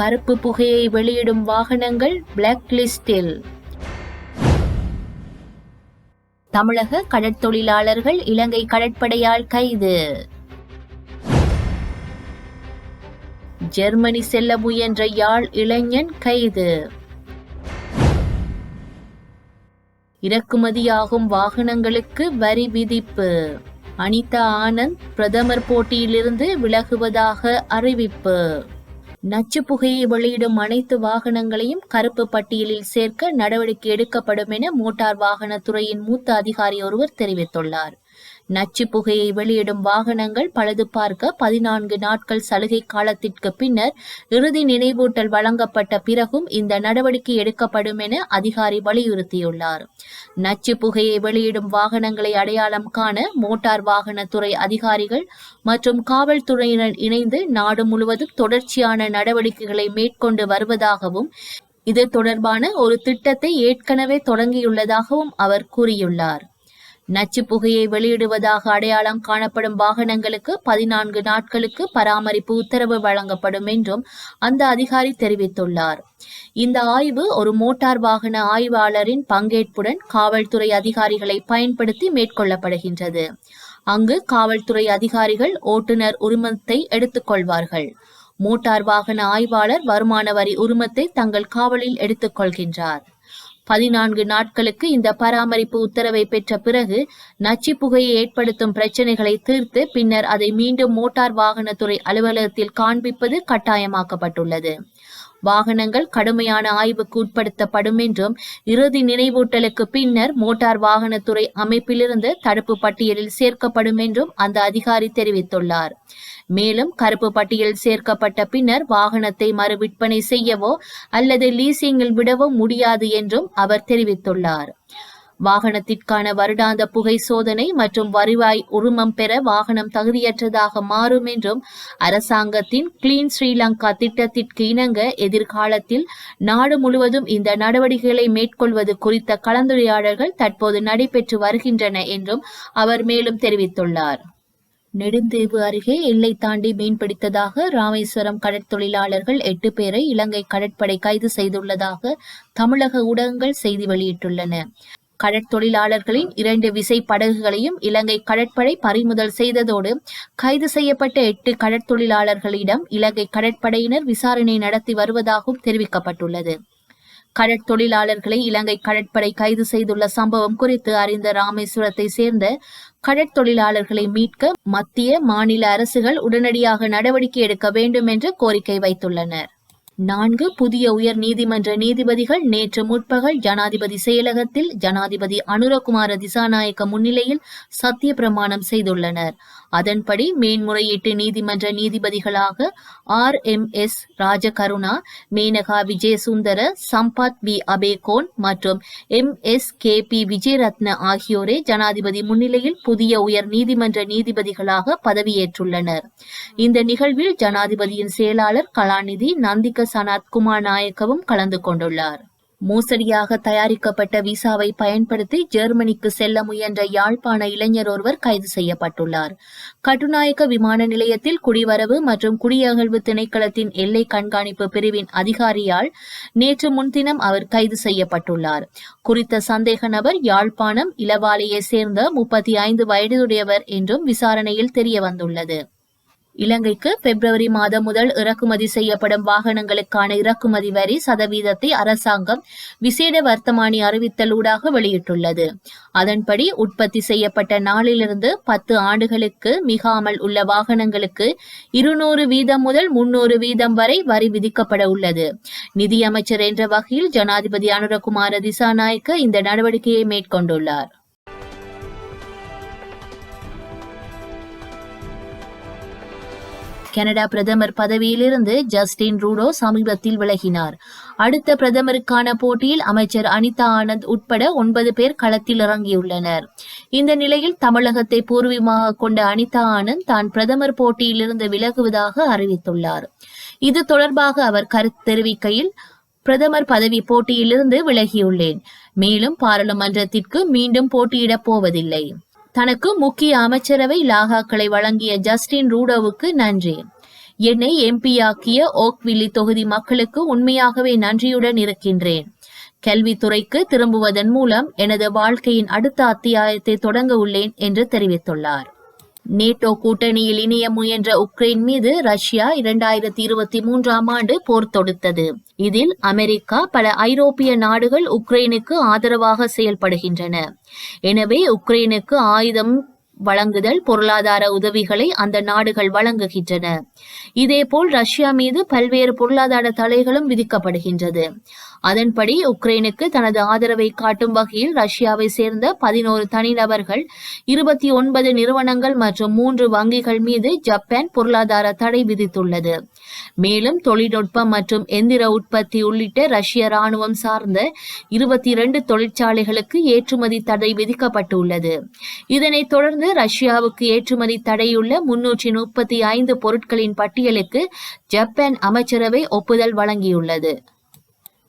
கருப்பு புகையை வெளியிடும் வாகனங்கள் பிளாக் லிஸ்டில் தமிழக கடற்தொழிலாளர்கள் இலங்கை கடற்படையால் கைது. ஜெர்மனி செல்ல முயன்ற யாழ் இளைஞன் கைது. இறக்குமதியாகும் வாகனங்களுக்கு வரி விதிப்பு. அனிதா ஆனந்த் பிரதமர் போட்டியிலிருந்து விலகுவதாக அறிவிப்பு. நச்சு புகையை வெளியிடும் அனைத்து வாகனங்களையும் கருப்பு பட்டியலில் சேர்க்க நடவடிக்கை எடுக்கப்படும் என மோட்டார் வாகனத்துறையின் மூத்த அதிகாரி ஒருவர் தெரிவித்துள்ளார். நச்சு புகையை வெளியிடும் வாகனங்கள் பழுது பார்க்க பதினான்கு நாட்கள் சலுகை காலத்திற்கு பின்னர் இறுதி நினைவூட்டல் வழங்கப்பட்ட பிறகும் இந்த நடவடிக்கை எடுக்கப்படும் என அதிகாரி வலியுறுத்தியுள்ளார். நச்சு புகையை வெளியிடும் வாகனங்களை அடையாளம் காண மோட்டார் வாகனத்துறை அதிகாரிகள் மற்றும் காவல்துறையினர் இணைந்து நாடு முழுவதும் தொடர்ச்சியான நடவடிக்கைகளை மேற்கொண்டு வருவதாகவும் இது தொடர்பான ஒரு திட்டத்தை ஏற்கனவே தொடங்கியுள்ளதாகவும் அவர் கூறியுள்ளார். நச்சு புகையை வெளியிடுவதாக அடையாளம் காணப்படும் வாகனங்களுக்கு பதினான்கு நாட்களுக்கு பராமரிப்பு உத்தரவு வழங்கப்படும் என்றும் அந்த அதிகாரி தெரிவித்துள்ளார். இந்த ஆய்வு ஒரு மோட்டார் வாகன ஆய்வாளரின் பங்கேற்புடன் காவல்துறை அதிகாரிகளை பயன்படுத்தி மேற்கொள்ளப்படுகின்றது. அங்கு காவல்துறை அதிகாரிகள் ஓட்டுநர் உரிமத்தை எடுத்துக்கொள்வார்கள் மோட்டார் வாகன ஆய்வாளர் வருமான வரி உரிமத்தை தங்கள் காவலில் எடுத்துக்கொள்கின்றார் பதினான்கு நாட்களுக்கு இந்த பராமரிப்பு உத்தரவை பெற்ற பிறகு நச்சு புகையை ஏற்படுத்தும் பிரச்சனைகளை தீர்த்து பின்னர் அதை மீண்டும் மோட்டார் வாகனத்துறை அலுவலகத்தில் காண்பிப்பது கட்டாயமாக்கப்பட்டுள்ளது. வாகனங்கள் கடுமையான ஆய்வுக்கு உட்படுத்தப்படும் என்றும் இறுதி நினைவூட்டலுக்கு பின்னர் மோட்டார் வாகனத்துறை அமைப்பிலிருந்து தடுப்பு பட்டியலில் சேர்க்கப்படும் என்றும் அந்த அதிகாரி தெரிவித்துள்ளார். மேலும் கருப்பு பட்டியல் சேர்க்கப்பட்ட பின்னர் வாகனத்தை மறு விற்பனை செய்யவோ அல்லது லீசிங்கில் விடவோ முடியாது என்றும் அவர் தெரிவித்துள்ளார். வாகனத்திற்கான வருடாந்த புகை சோதனை மற்றும் வருவாய் உரிமம் பெற வாகனம் தகுதியற்றதாக மாறும் என்றும் அரசாங்கத்தின் கிளீன் ஸ்ரீலங்கா திட்டத்திற்கு இணங்க எதிர்காலத்தில் நாடு முழுவதும் இந்த நடவடிக்கைகளை மேற்கொள்வது குறித்த கலந்துரையாடல்கள் தற்போது நடைபெற்று வருகின்றன என்றும் அவர் மேலும் தெரிவித்துள்ளார். நெடுந்தீவு அருகே எல்லை தாண்டி மீன்பிடித்ததாக ராமேஸ்வரம் கடற்தொழிலாளர்கள் எட்டு பேரை இலங்கை கடற்படை கைது செய்துள்ளதாக தமிழக ஊடகங்கள் செய்தி வெளியிட்டுள்ளன. கடற்தொழிலாளர்களின் இரண்டு விசை படகுகளையும் இலங்கை கடற்படை பறிமுதல் செய்ததோடு கைது செய்யப்பட்ட எட்டு கடற்தொழிலாளர்களிடம் இலங்கை கடற்படையினர் விசாரணை நடத்தி வருவதாகவும் தெரிவிக்கப்பட்டுள்ளது. கடற்தொழிலாளர்களை இலங்கை கடற்படை கைது செய்துள்ள சம்பவம் குறித்து அறிந்த ராமேஸ்வரத்தை சேர்ந்த கடற்தொழிலாளர்களை மீட்க மத்திய மாநில அரசுகள் உடனடியாக நடவடிக்கை எடுக்க வேண்டும் என்று கோரிக்கை வைத்துள்ளனர். நான்கு புதிய உயர் நீதிமன்ற நீதிபதிகள் நேற்று முற்பகல் ஜனாதிபதி செயலகத்தில் ஜனாதிபதி அனுரகுமார திசாநாயக்க முன்னிலையில் சத்திய பிரமாணம் செய்துள்ளனர். அதன்படி மேன்முறையீட்டு நீதிமன்ற நீதிபதிகளாக R M S Rajakaruna Menaka Wijayasundara Sampath P Abeykoon மற்றும் M S K P Wijeratne ஆகியோரே ஜனாதிபதி முன்னிலையில் புதிய உயர் நீதிமன்ற நீதிபதிகளாக பதவியேற்றுள்ளனர். இந்த நிகழ்வில் ஜனாதிபதியின் செயலாளர் கலாநிதி நந்திக சனாத் குமார் நாயக்கவும் கலந்து கொண்டுள்ளார். மோசடியாக தயாரிக்கப்பட்ட விசாவை பயன்படுத்தி ஜெர்மனிக்கு செல்ல முயன்ற யாழ்ப்பாண இளைஞர் ஒருவர் கைது செய்யப்பட்டுள்ளார். கட்டுநாயக்க விமான நிலையத்தில் குடிவரவு மற்றும் குடியகழ்வு திணைக்களத்தின் எல்லை கண்காணிப்பு பிரிவின் அதிகாரியால் நேற்று முன்தினம் அவர் கைது செய்யப்பட்டுள்ளார். குறித்த சந்தேக நபர் யாழ்ப்பாணம் இளவாலையை சேர்ந்த முப்பத்தி ஐந்து வயதுடையவர் என்றும் விசாரணையில் தெரிய வந்துள்ளது இலங்கைக்கு பிப்ரவரி மாதம் முதல் இறக்குமதி செய்யப்படும் வாகனங்களுக்கான இறக்குமதி வரி சதவீதத்தை அரசாங்கம் விசேட வர்த்தமானி அறிவித்தலூடாக வெளியிட்டுள்ளது. அதன்படி உற்பத்தி செய்யப்பட்ட நாளிலிருந்து பத்து ஆண்டுகளுக்கு மிகாமல் உள்ள வாகனங்களுக்கு இருநூறு வீதம் முதல் முன்னூறு வீதம் வரை வரி விதிக்கப்பட உள்ளது. நிதியமைச்சர் என்ற வகையில் ஜனாதிபதி அனுரகுமார திசாநாயக்க இந்த நடவடிக்கையை மேற்கொண்டுள்ளார். கனடா பிரதமர் பதவியிலிருந்து ஜஸ்டின் ரூடோ சமீபத்தில் விலகினார். அடுத்த பிரதமருக்கான போட்டியில் அமைச்சர் அனிதா ஆனந்த் உட்பட ஒன்பது பேர் களத்தில் இறங்கியுள்ளனர். இந்த நிலையில் தமிழகத்தை பூர்வீகமாக கொண்ட அனிதா ஆனந்த் தான் பிரதமர் போட்டியிலிருந்து விலகுவதாக அறிவித்துள்ளார். இது தொடர்பாக அவர் கருத்து தெரிவிக்கையில் பிரதமர் பதவி போட்டியிலிருந்து விலகியுள்ளேன். மேலும் பாராளுமன்றத்திற்கு மீண்டும் போட்டியிடப் போவதில்லை. தனக்கு முக்கிய அமைச்சரவை லாகாக்களை வழங்கிய ஜஸ்டின் ரூடோவுக்கு நன்றி. என்னை எம்பியாக்கிய ஓக்வில்லி தொகுதி மக்களுக்கு உண்மையாகவே நன்றியுடன் இருக்கின்றேன். கல்வித்துறைக்கு திரும்புவதன் மூலம் எனது வாழ்க்கையின் அடுத்த அத்தியாயத்தை தொடங்க உள்ளேன் என்று தெரிவித்துள்ளார். நேட்டோ கூட்டணியில் இணைய முயன்ற உக்ரைன் மீது ரஷ்யா இரண்டாயிரத்தி இருபத்தி மூன்றாம் ஆண்டு போர் தொடுத்தது. இதில் அமெரிக்கா பல ஐரோப்பிய நாடுகள் உக்ரைனுக்கு ஆதரவாக செயல்படுகின்றன. எனவே உக்ரைனுக்கு ஆயுதம் வழங்குதல் பொருளாதார உதவிகளை அந்த நாடுகள் வழங்குகின்றன. இதேபோல் ரஷ்யா மீது பல்வேறு பொருளாதார தடைகளும் விதிக்கப்படுகின்றது. அதன்படி உக்ரைனுக்கு தனது ஆதரவை காட்டும் வகையில் ரஷ்யாவை சேர்ந்த பதினோரு தனிநபர்கள் இருபத்தி ஒன்பது நிறுவனங்கள் மற்றும் மூன்று வங்கிகள் மீது ஜப்பான் பொருளாதார தடை விதித்துள்ளது. மேலும் தொழில்நுட்பம் மற்றும் எந்திர உற்பத்தி உள்ளிட்ட ரஷ்ய ராணுவம் சார்ந்த இருபத்தி இரண்டு தொழிற்சாலைகளுக்கு ஏற்றுமதி தடை விதிக்கப்பட்டுள்ளது. இதனைத் தொடர்ந்து ரஷ்யாவுக்கு ஏற்றுமதி தடையுள்ள முன்னூற்றி முப்பத்தி ஐந்து பொருட்களின் பட்டியலுக்கு ஜப்பான் அமைச்சரவை ஒப்புதல் வழங்கியுள்ளது.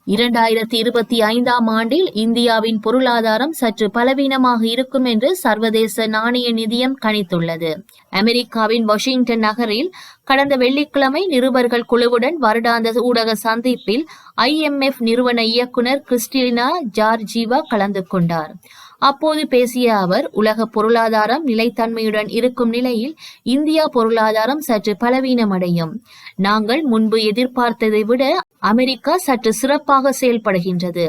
இரண்டாயிரத்தி இருபத்தி ஐந்தாம் ஆண்டில் இந்தியாவின் பொருளாதாரம் சற்று பலவீனமாக இருக்கும் என்று சர்வதேச நாணய நிதியம் கணித்துள்ளது. அமெரிக்காவின் வாஷிங்டன் நகரில் கடந்த வெள்ளிக்கிழமை நிருபர்கள் குழுவுடன் வருடாந்த ஊடக சந்திப்பில் ஐஎம்எஃப் நிறுவன இயக்குனர் கிறிஸ்டினா ஜார்ஜீவா கலந்து கொண்டார். அப்போது பேசிய அவர் உலக பொருளாதாரம் நிலைத்தன்மையுடன் இருக்கும் நிலையில் இந்தியா பொருளாதாரம் சற்று பலவீனமடையும். நாங்கள் முன்பு எதிர்பார்த்ததை விட அமெரிக்கா சற்று சிறப்பாக செயல்படுகின்றது.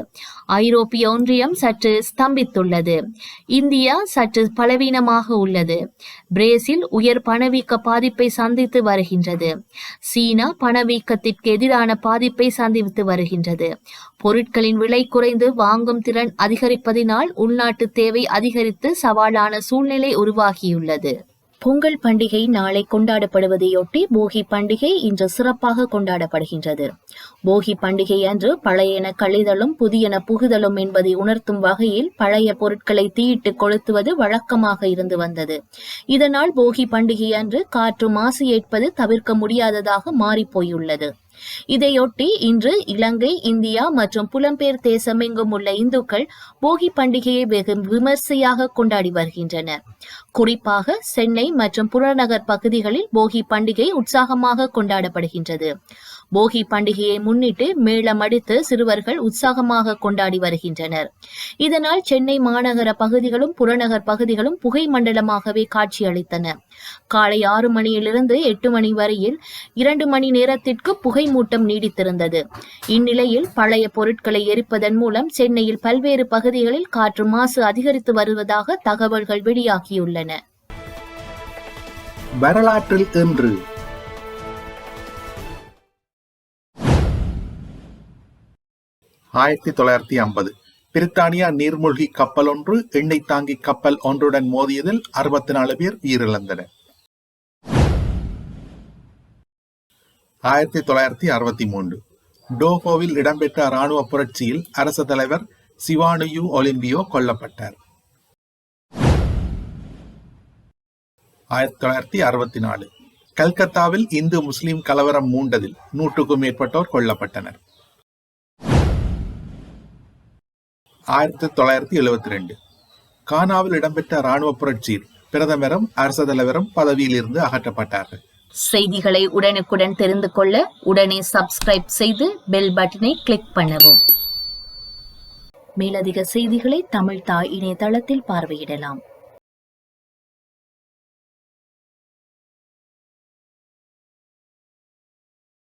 ஐரோப்பிய ஒன்றியம் சற்று ஸ்தம்பித்துள்ளது. இந்தியா சற்று பலவீனமாக உள்ளது. பிரேசில் உயர் பணவீக்க பாதிப்பை சந்தித்து வருகின்றது. சீனா பணவீக்கத்திற்கு எதிரான பாதிப்பை சந்தித்து வருகின்றது. பொருட்களின் விலை குறைந்து வாங்கும் திறன் அதிகரிப்பதினால் உள்நாட்டு தேவை அதிகரித்து சவாலான சூழ்நிலை உருவாகியுள்ளது. பொங்கல் பண்டிகை நாளை கொண்டாடப்படுவதையொட்டி போகி பண்டிகை இன்று சிறப்பாக கொண்டாடப்படுகின்றது. போகி பண்டிகை அன்று பழையன கழிதலும் புதியன புகுதலும் என்பதை உணர்த்தும் வகையில் பழைய பொருட்களை தீயிட்டு கொளுத்துவது வழக்கமாக இருந்து வந்தது. இதனால் போகி பண்டிகை அன்று காற்று மாசு ஏற்பது தவிர்க்க முடியாததாக மாறிப்போயுள்ளது. இதையொட்டி இன்று இலங்கை இந்தியா மற்றும் புலம்பெயர் தேசமெங்கும் உள்ள இந்துக்கள் போகி பண்டிகையை வெகு விமர்சையாக கொண்டாடி வருகின்றனர். குறிப்பாக சென்னை மற்றும் புறநகர் பகுதிகளில் போகி பண்டிகை உற்சாகமாக கொண்டாடப்படுகின்றது. போகி பண்டிகையை முன்னிட்டு மேளம் அடித்து சிறுவர்கள் உற்சாகமாக கொண்டாடி வருகின்றனர். இதனால் சென்னை மாநகர பகுதிகளும் புறநகர் பகுதிகளும் புகை மண்டலமாகவே காட்சியளித்தன. காலை ஆறு மணியிலிருந்து எட்டு மணி வரையில் இரண்டு மணி நேரத்திற்கு புகை மூட்டம் நீடித்திருந்தது. இந்நிலையில் பழைய பொருட்களை எரிப்பதன் மூலம் சென்னையில் பல்வேறு பகுதிகளில் காற்று மாசு அதிகரித்து வருவதாக தகவல்கள் வெளியாகியுள்ளன. வரலாற்றில் இன்று ஆயிரத்தி தொள்ளாயிரத்தி ஐம்பது. பிரித்தானியா நீர்மூழ்கி கப்பல் ஒன்று எண்ணெய் தாங்கி கப்பல் ஒன்றுடன் மோதியதில் அறுபத்தி நாலு பேர் உயிரிழந்தனர். ஆயிரத்தி தொள்ளாயிரத்தி அறுபத்தி மூன்று. டோகோவில் இடம்பெற்ற ராணுவ புரட்சியில் அரச தலைவர் சிவானுயு ஒலிம்பியோ கொல்லப்பட்டார். ஆயிரத்தி தொள்ளாயிரத்தி அறுபத்தி நாலு. கல்கத்தாவில் இந்து முஸ்லிம் கலவரம் மூண்டதில் நூற்றுக்கும் மேற்பட்டோர் கொல்லப்பட்டனர். ஆயிரத்தி தொள்ளாயிரத்தி எழுபத்தி ரெண்டு. கானாவில் இடம்பெற்ற ராணுவ புரட்சி பிரதமரும் அரச தலைவரும் பதவியில் இருந்து அகற்றப்பட்டார்கள். செய்திகளை உடனுக்குடன் தெரிந்து கொள்ள உடனே சப்ஸ்கிரைப் செய்து பெல் பட்டனை கிளிக் பண்ணவும். மேலதிக செய்திகளை தமிழ் தாய் இணையதளத்தில் பார்வையிடலாம்.